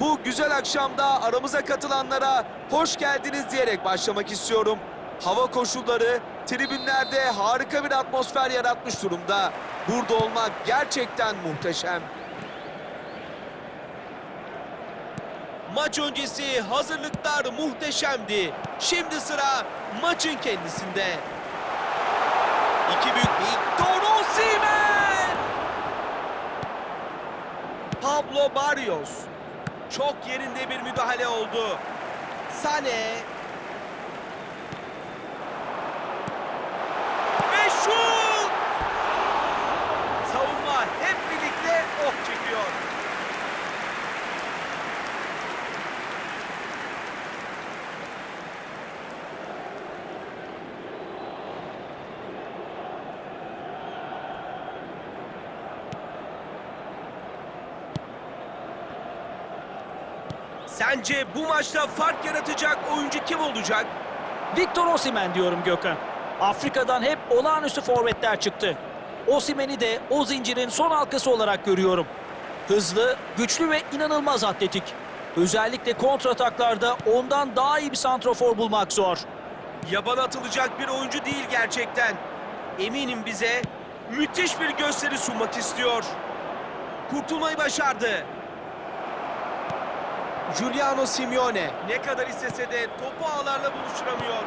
Bu güzel akşamda aramıza katılanlara hoş geldiniz diyerek başlamak istiyorum. Hava koşulları tribünlerde harika bir atmosfer yaratmış durumda. Burada olmak gerçekten muhteşem. Maç öncesi hazırlıklar muhteşemdi. Şimdi sıra maçın kendisinde. İki büyük Victor Osimhen! Pablo Barrios. Çok yerinde bir müdahale oldu. Sane. Ve şut! Savunma hep birlikte ok çekiyor. Sence bu maçta fark yaratacak oyuncu kim olacak? Victor Osimhen diyorum Gökhan. Afrika'dan hep olağanüstü forvetler çıktı. Osimhen'i de o zincirin son halkası olarak görüyorum. Hızlı, güçlü ve inanılmaz atletik. Özellikle kontrataklarda ondan daha iyi bir santrofor bulmak zor. Yaban atılacak bir oyuncu değil gerçekten. Eminim bize müthiş bir gösteri sunmak istiyor. Kurtulmayı başardı. Giuliano Simeone ne kadar istese de topu ağlarla buluşturamıyor.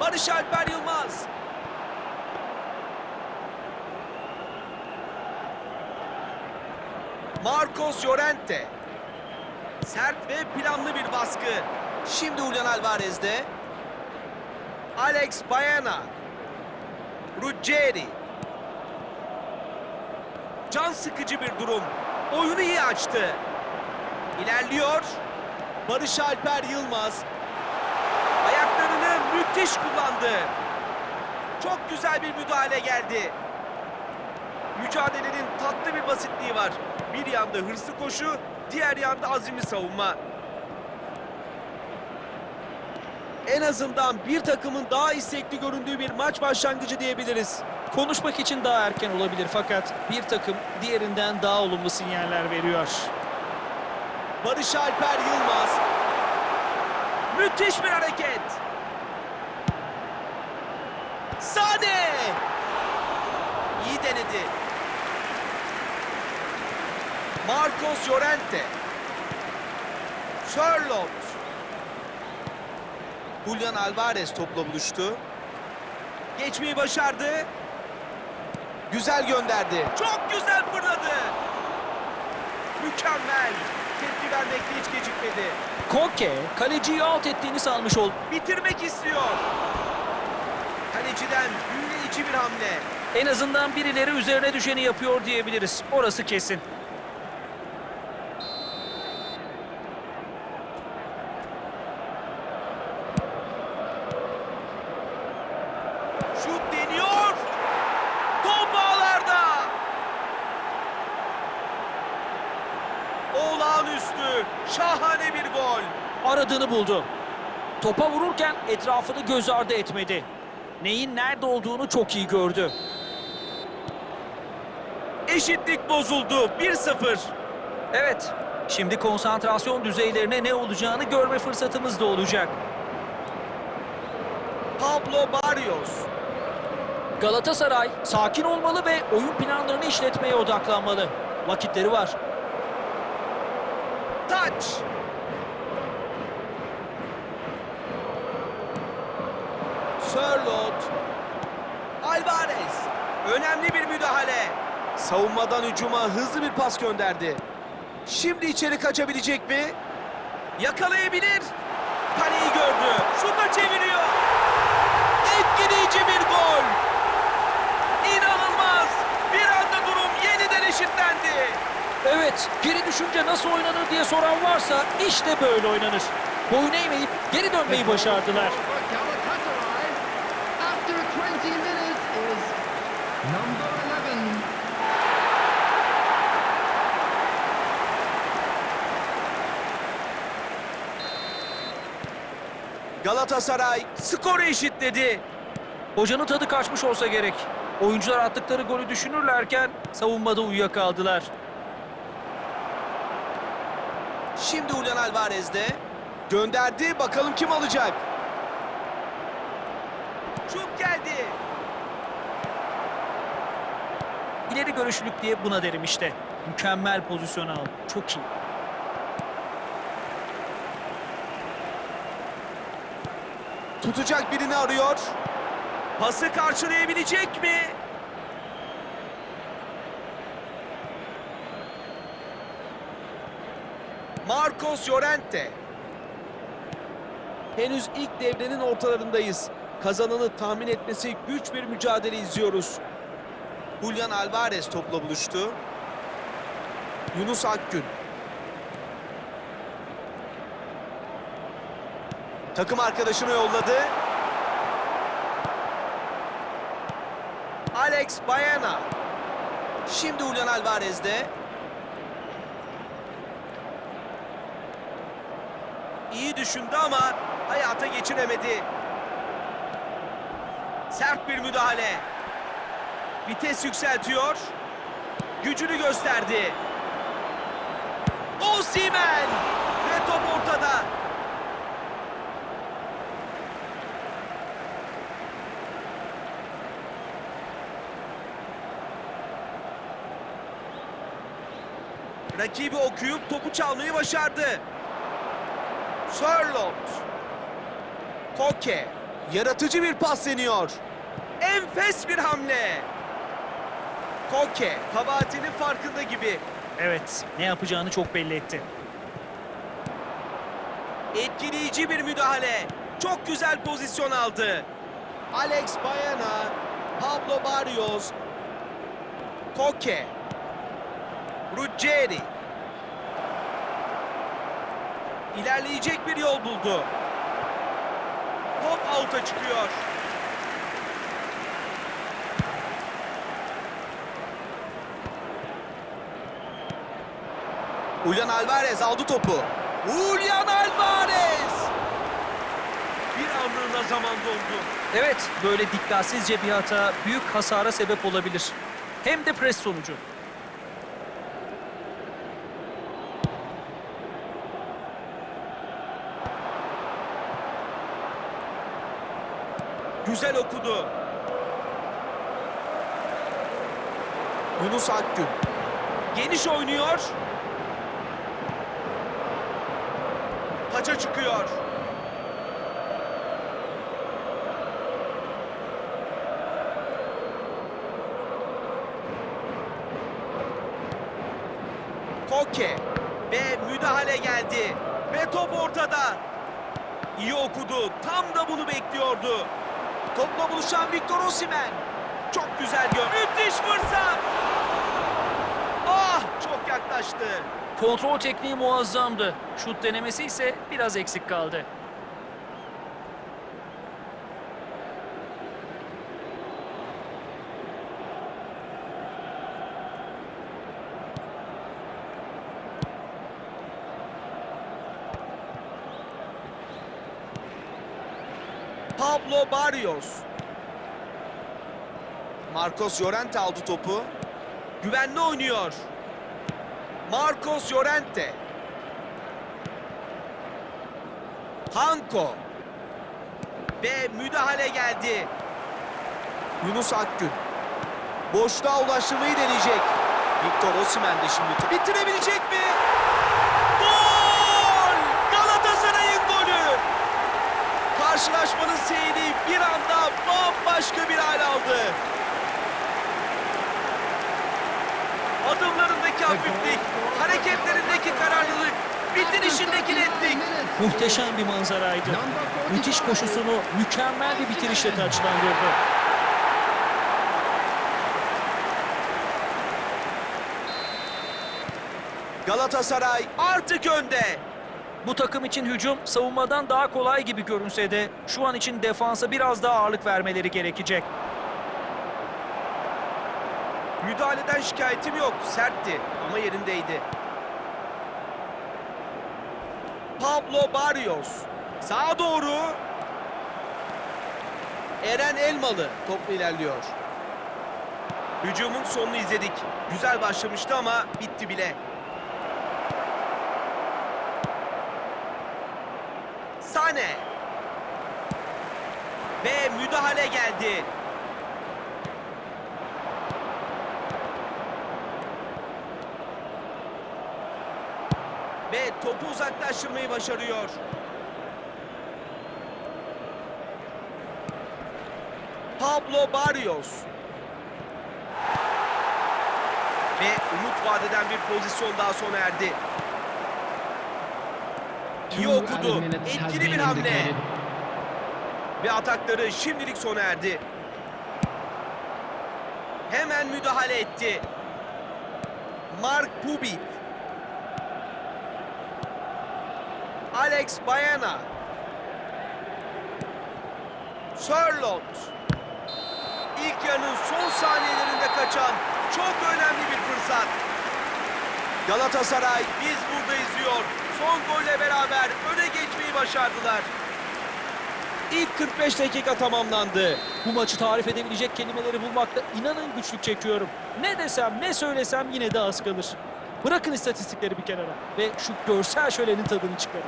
Barış Alper Yılmaz. Marcos Llorente. Sert ve planlı bir baskı. Şimdi Julian Alvarez'de. Alex Baena. Ruggeri. Can sıkıcı bir durum. Oyunu iyi açtı. İlerliyor. Barış Alper Yılmaz. Ayaklarını müthiş kullandı. Çok güzel bir müdahale geldi. Mücadelenin tatlı bir basitliği var. Bir yanda hırslı koşu, diğer yanda azimli savunma. En azından bir takımın daha istekli göründüğü bir maç başlangıcı diyebiliriz. Konuşmak için daha erken olabilir fakat bir takım diğerinden daha olumlu sinyaller veriyor. Barış Alper Yılmaz. Müthiş bir hareket. Sade. İyi denedi. Marcos Llorente. Charlotte. Julian Alvarez topla buluştu. Geçmeyi başardı. Güzel gönderdi. Çok güzel fırladı. Mükemmel. Tepki vermekte hiç gecikmedi. Koke, kaleciyi alt ettiğini sanmış oldu. Bitirmek istiyor. Kaleciden büyüleyici bir hamle. En azından birileri üzerine düşeni yapıyor diyebiliriz. Orası kesin. Şut deniyor. Top ağlarda. Olağanüstü. Şahane bir gol. Aradığını buldu. Topa vururken etrafını göz ardı etmedi. Neyin nerede olduğunu çok iyi gördü. Eşitlik bozuldu. 1-0. Evet, şimdi konsantrasyon düzeylerine ne olacağını görme fırsatımız da olacak. Pablo Barrios. Galatasaray sakin olmalı ve oyun planlarını işletmeye odaklanmalı. Vakitleri var. Taç. Sörlot. Alvarez. Önemli bir müdahale. Savunmadan hücuma hızlı bir pas gönderdi. Şimdi içeri kaçabilecek mi? Yakalayabilir. Kaleyi gördü. Şuta çeviriyor. Etkileyici bir gol. İnanılmaz. Bir anda durum yeniden eşitlendi. Evet, geri düşünce nasıl oynanır diye soran varsa işte böyle oynanır. Boyun eğmeyip geri dönmeyi başardılar. Galatasaray skoru eşitledi. Hocanın tadı kaçmış olsa gerek. Oyuncular attıkları golü düşünürlerken savunmada uyuyakaldılar. Şimdi Julian Alvarez'de. Gönderdi. Bakalım kim alacak? Şut geldi. İleri görüşlülük diye buna derim işte. Mükemmel pozisyon aldı. Çok iyi. Tutacak birini arıyor. Pası karşılayabilecek mi? Marcos Llorente. Henüz ilk devrenin ortalarındayız. Kazananı tahmin etmesi güç bir mücadele izliyoruz. Julian Alvarez topla buluştu. Yunus Akgün. Takım arkadaşını yolladı. Alex Baena. Şimdi Julian Alvarez'de. İyi düşündü ama hayata geçiremedi. Sert bir müdahale. Vites yükseltiyor. Gücünü gösterdi. Osimhen ve top ortada. Rakibi okuyup topu çalmayı başardı. Sörloth. Koke. Yaratıcı bir pas deniyor. Enfes bir hamle. Koke kabahatinin farkında gibi. Evet, ne yapacağını çok belli etti. Etkileyici bir müdahale. Çok güzel pozisyon aldı. Alex Baena, Pablo Barrios, Koke, Ruggeri. İlerleyecek bir yol buldu. Top out'a çıkıyor. Julian Alvarez aldı topu. Julian Alvarez! Bir anlığına zaman dondu. Evet, böyle dikkatsizce bir hata büyük hasara sebep olabilir. Hem de pres sonucu. Güzel okudu. Yunus Akgün. Geniş oynuyor. Taça çıkıyor. Koke ve müdahale geldi ve top ortada. İyi okudu. Tam da bunu bekliyordu. Topla buluşan Victor Osimhen. Çok güzel gör. Müthiş fırsat. Ah çok yaklaştı. Kontrol tekniği muazzamdı. Şut denemesi ise biraz eksik kaldı. Pablo Barrios. Marcos Llorente aldı topu. Güvenli oynuyor. Marcos Llorente. Hanko. Ve müdahale geldi. Yunus Akgün. Boşluğa ulaştırmayı deneyecek. Victor Osimhen de şimdi bitirebilecek mi? Gol! Galatasaray'ın golü! Karşılaşmanın seyri bir anda bambaşka bir hal aldı. Adımlarındaki hafiflik, hareketlerindeki kararlılık, bitirişindeki netlik. Muhteşem bir manzaraydı. Müthiş koşusunu mükemmel bir bitirişle taçlandırdı. Galatasaray artık önde. Bu takım için hücum savunmadan daha kolay gibi görünse de şu an için defansa biraz daha ağırlık vermeleri gerekecek. Müdahaleden şikayetim yok. Sertti ama yerindeydi. Pablo Barrios. Sağa doğru. Eren Elmalı topla ilerliyor. Hücumun sonunu izledik. Güzel başlamıştı ama bitti bile. Mane. Ve müdahale geldi. Ve topu uzaklaştırmayı başarıyor. Pablo Barrios. Ve umut vadeden bir pozisyon daha sona erdi. İyi okudu. Etkili bir hamle. Ve atakları şimdilik sona erdi. Hemen müdahale etti. Mark Pubic. Alex Bayana. Sörlot. İlk yarının son saniyelerinde kaçan çok önemli bir fırsat. Galatasaray biz burada izliyor. Son golle beraber öne geçmeyi başardılar. İlk 45 dakika tamamlandı. Bu maçı tarif edebilecek kelimeleri bulmakta inanın güçlük çekiyorum. Ne desem ne söylesem yine de az kalır. Bırakın istatistikleri bir kenara ve şu görsel şölenin tadını çıkarın.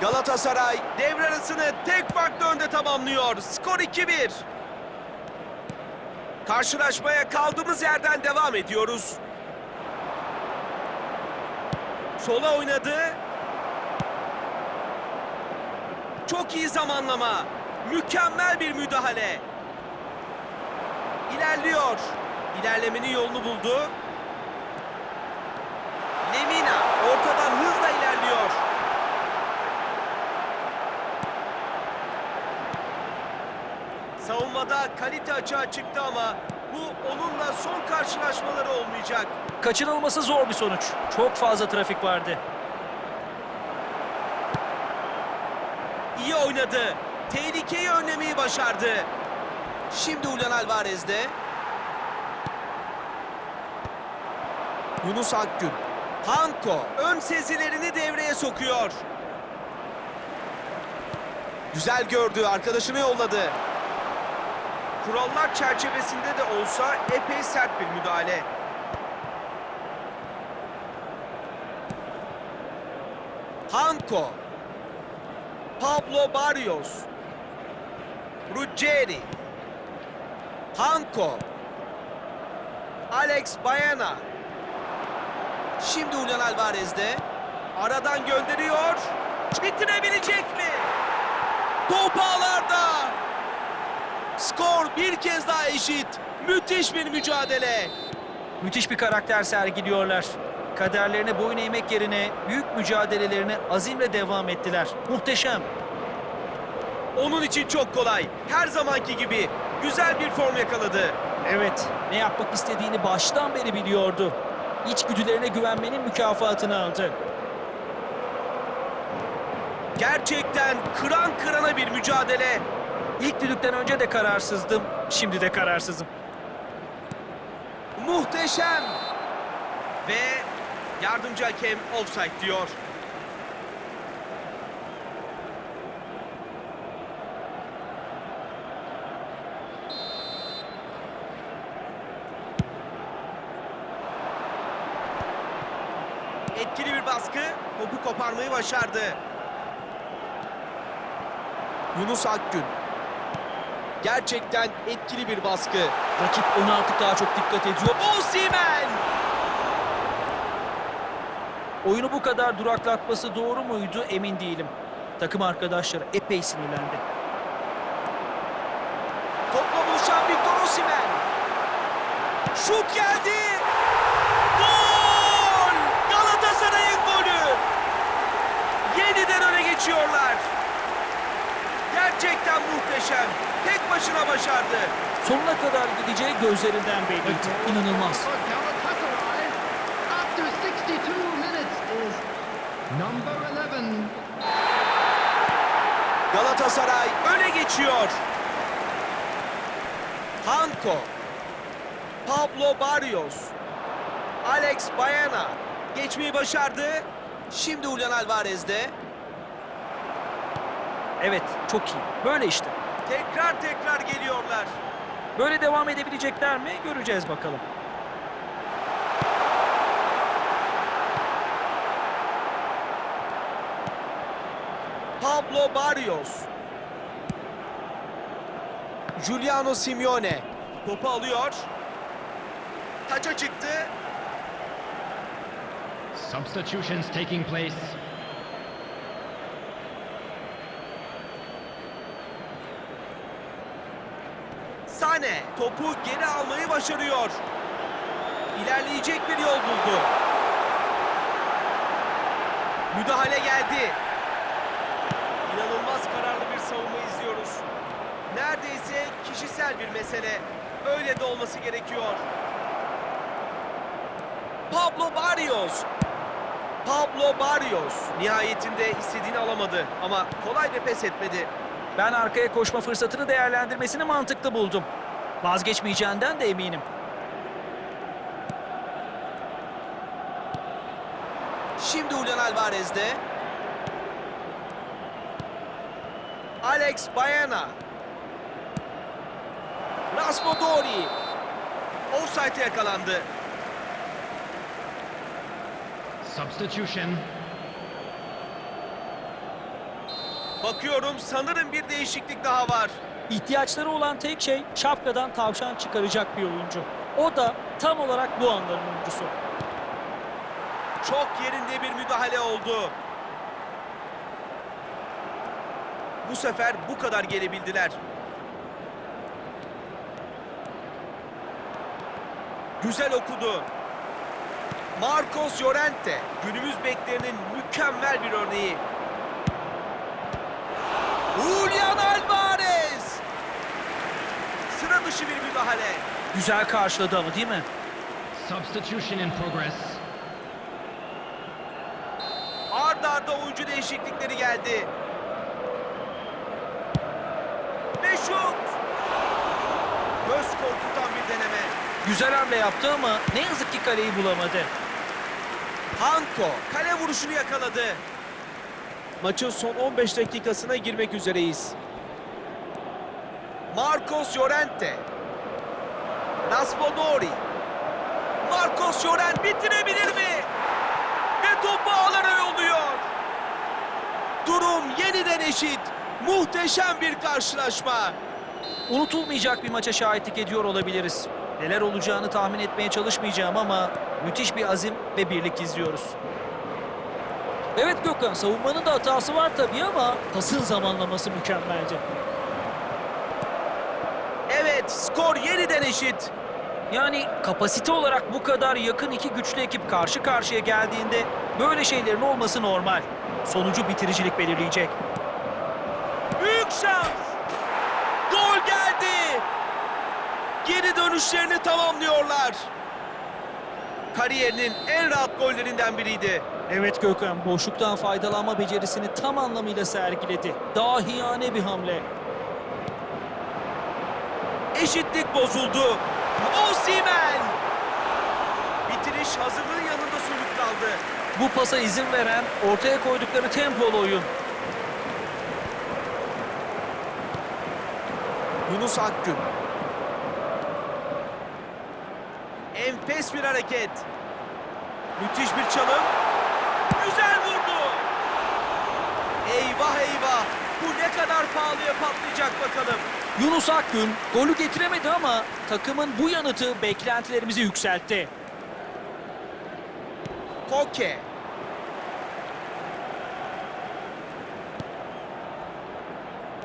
Galatasaray devre arasını tek farklı önde tamamlıyor. Skor 2-1. Karşılaşmaya kaldığımız yerden devam ediyoruz. Sola oynadı. Çok iyi zamanlama. Mükemmel bir müdahale. İlerliyor. İlerlemenin yolunu buldu. Lemina ortadan hızla ilerliyor. Savunmada kalite açığa çıktı ama bu onunla son karşılaşmaları olmayacak. Kaçınılması zor bir sonuç. Çok fazla trafik vardı. İyi oynadı. Tehlikeyi önlemeyi başardı. Şimdi Julian Alvarez'de. Yunus Akgün. Hanko ön sezilerini devreye sokuyor. Güzel gördü, arkadaşını yolladı. Kurallar çerçevesinde de olsa epey sert bir müdahale. Hanko. Pablo Barrios. Ruggeri. Hanko. Alex Bayana. Şimdi Julian Alvarez'de. Aradan gönderiyor. Bitirebilecek mi? Top ağlarda. Skor bir kez daha eşit. Müthiş bir mücadele. Müthiş bir karakter sergiliyorlar. Kaderlerine boyun eğmek yerine büyük mücadelelerine azimle devam ettiler. Muhteşem. Onun için çok kolay. Her zamanki gibi güzel bir form yakaladı. Evet, ne yapmak istediğini baştan beri biliyordu. İçgüdülerine güvenmenin mükafatını aldı. Gerçekten kıran kırana bir mücadele. İlk düdükten önce de kararsızdım, şimdi de kararsızım. Muhteşem. Ve yardımcı hakem offside diyor. Etkili bir baskı topu koparmayı başardı. Yunus Akgün. Gerçekten etkili bir baskı. Rakip ona artık daha çok dikkat ediyor. Osimhen! Oyunu bu kadar duraklatması doğru muydu emin değilim. Takım arkadaşları epey sinirlendi. Topla buluşan Victor Osimhen. Şut geldi. Gol! Galatasaray'ın golü. Yeniden öne geçiyorlar. Gerçekten muhteşem. Tek başına başardı. Sonuna kadar gideceği gözlerinden belliydi. İnanılmaz. For Galatasaray, after 62 minutes is number 11. Galatasaray öne geçiyor. Hanko. Pablo Barrios. Alex Bayana. Geçmeyi başardı. Şimdi Julian Alvarez'de. Evet, çok iyi. Böyle işte. Tekrar tekrar geliyorlar. Böyle devam edebilecekler mi? Göreceğiz bakalım. Pablo Barrios. Giuliano Simeone. Topu alıyor. Taça çıktı. Substitutions taking place. Sane topu geri almayı başarıyor. İlerleyecek bir yol buldu. Müdahale geldi. İnanılmaz kararlı bir savunma izliyoruz. Neredeyse kişisel bir mesele. Öyle de olması gerekiyor. Pablo Barrios. Pablo Barrios. Nihayetinde istediğini alamadı ama kolay da pes etmedi. Ben arkaya koşma fırsatını değerlendirmesini mantıklı buldum. Vazgeçmeyeceğinden de eminim. Şimdi Julian Alvarez'de. Alex Baena. Raspadori. Offside'e yakalandı. Substitution. Bakıyorum sanırım bir değişiklik daha var. İhtiyaçları olan tek şey şapkadan tavşan çıkaracak bir oyuncu. O da tam olarak bu anların oyuncusu. Çok yerinde bir müdahale oldu. Bu sefer bu kadar gelebildiler. Güzel okudu. Marcos Llorente günümüz beklerinin mükemmel bir örneği. Julian Alvarez! Sıra dışı bir müdahale. Güzel karşıladı ama değil mi? Substitution in progress. Arda arda oyuncu değişiklikleri geldi. Ve şut! Göz korkutan bir deneme. Güzel hamle yaptı ama ne yazık ki kaleyi bulamadı. Hanko kale vuruşunu yakaladı. Maçın son 15 dakikasına girmek üzereyiz. Marcos Llorente. Raspadori. Marcos Llorente bitirebilir mi? Ve topu ağlara yolluyor. Durum yeniden eşit. Muhteşem bir karşılaşma. Unutulmayacak bir maça şahitlik ediyor olabiliriz. Neler olacağını tahmin etmeye çalışmayacağım ama müthiş bir azim ve birlik izliyoruz. Evet Gökhan, savunmanın da hatası var tabii ama pasın zamanlaması mükemmeldi. Evet skor yeniden eşit. Yani kapasite olarak bu kadar yakın iki güçlü ekip karşı karşıya geldiğinde böyle şeylerin olması normal. Sonucu bitiricilik belirleyecek. Büyük şans. Gol geldi. Geri dönüşlerini tamamlıyorlar. Kariyerinin en rahat gollerinden biriydi. Evet Gökhan, boşluktan faydalanma becerisini tam anlamıyla sergiledi. Dahiyane bir hamle. Eşitlik bozuldu. Osimhen. Bitiriş hazırlığın yanında sönük kaldı. Bu pasa izin veren ortaya koydukları tempolu oyun. Yunus Akgün. Enfes bir hareket. Müthiş bir çalım. Güzel vurdu. Eyvah eyvah. Bu ne kadar pahalıya patlayacak bakalım. Yunus Akgün golü getiremedi ama takımın bu yanıtı beklentilerimizi yükseltti. Koke.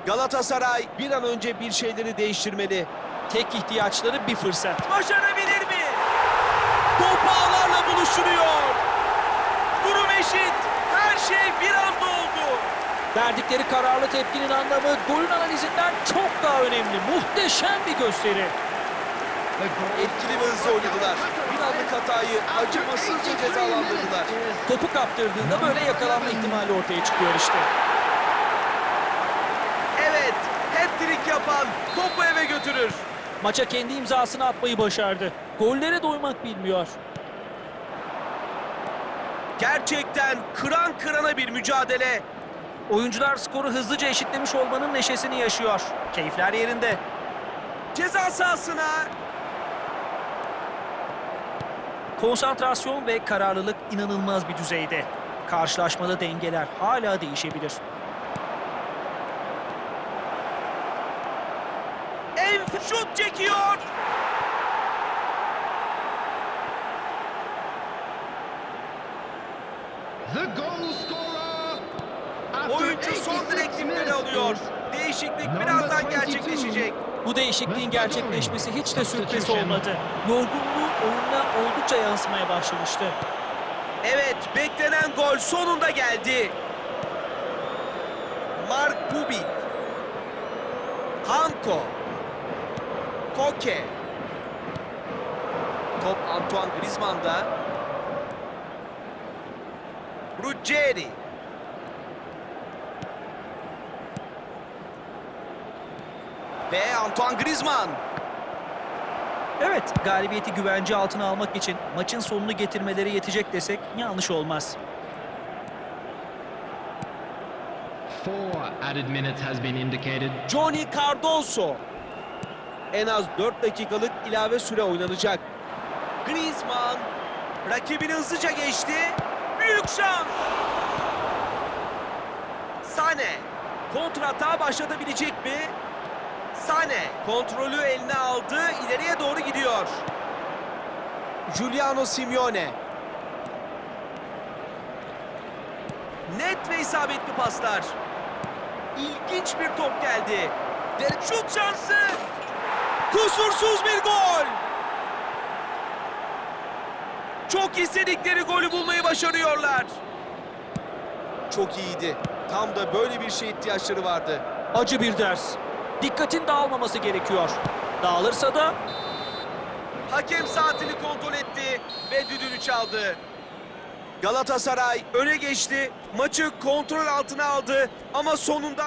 Galatasaray bir an önce bir şeyleri değiştirmeli. Tek ihtiyaçları bir fırsat. Başarabilir mi? Top ağlarla buluşturuyor. Durum eşit. Her şey bir. Verdikleri kararlı tepkinin anlamı golün analizinden çok daha önemli. Muhteşem bir gösteri. Etkili ve hızlı oynadılar. Bir anlık hatayı acımasızca cezalandırdılar. Topu kaptırdığında böyle yakalanma ihtimali ortaya çıkıyor işte. Evet, hat-trick yapan topu eve götürür. Maça kendi imzasını atmayı başardı. Gollere doymak bilmiyor. Gerçekten kıran kırana bir mücadele. Oyuncular skoru hızlıca eşitlemiş olmanın neşesini yaşıyor. Keyifler yerinde. Ceza sahasına. Konsantrasyon ve kararlılık inanılmaz bir düzeyde. Karşılaşmada dengeler hala değişebilir. Ev şut çekiyor. The goal. Değişiklik birazdan 22. gerçekleşecek. Bu değişikliğin gerçekleşmesi hiç de sürpriz olmadı. Yorgunluğu oyuna oldukça yansımaya başlamıştı. Evet, beklenen gol sonunda geldi. Mark Bubik. Hanko. Koke. Top Antoine Griezmann'da. Ruggeri. Ve Antoine Griezmann. Evet, galibiyeti güvence altına almak için maçın sonunu getirmeleri yetecek desek yanlış olmaz. four added minutes has been indicated. Johnny Cardoso. En az 4 dakikalık ilave süre oynanacak. Griezmann rakibini hızlıca geçti. Büyük şans. Sane kontratağa başlatabilecek mi? Sane kontrolü eline aldı. ileriye doğru gidiyor. Giuliano Simeone. Net ve isabetli paslar. İlginç bir top geldi. Ve şut şansı. Kusursuz bir gol. Çok istedikleri golü bulmayı başarıyorlar. Çok iyiydi. Tam da böyle bir şeye ihtiyaçları vardı. Acı bir ders. Dikkatin dağılmaması gerekiyor. Dağılırsa da Hakem saatini kontrol etti ve düdüğünü çaldı. Galatasaray öne geçti. Maçı kontrol altına aldı ama sonunda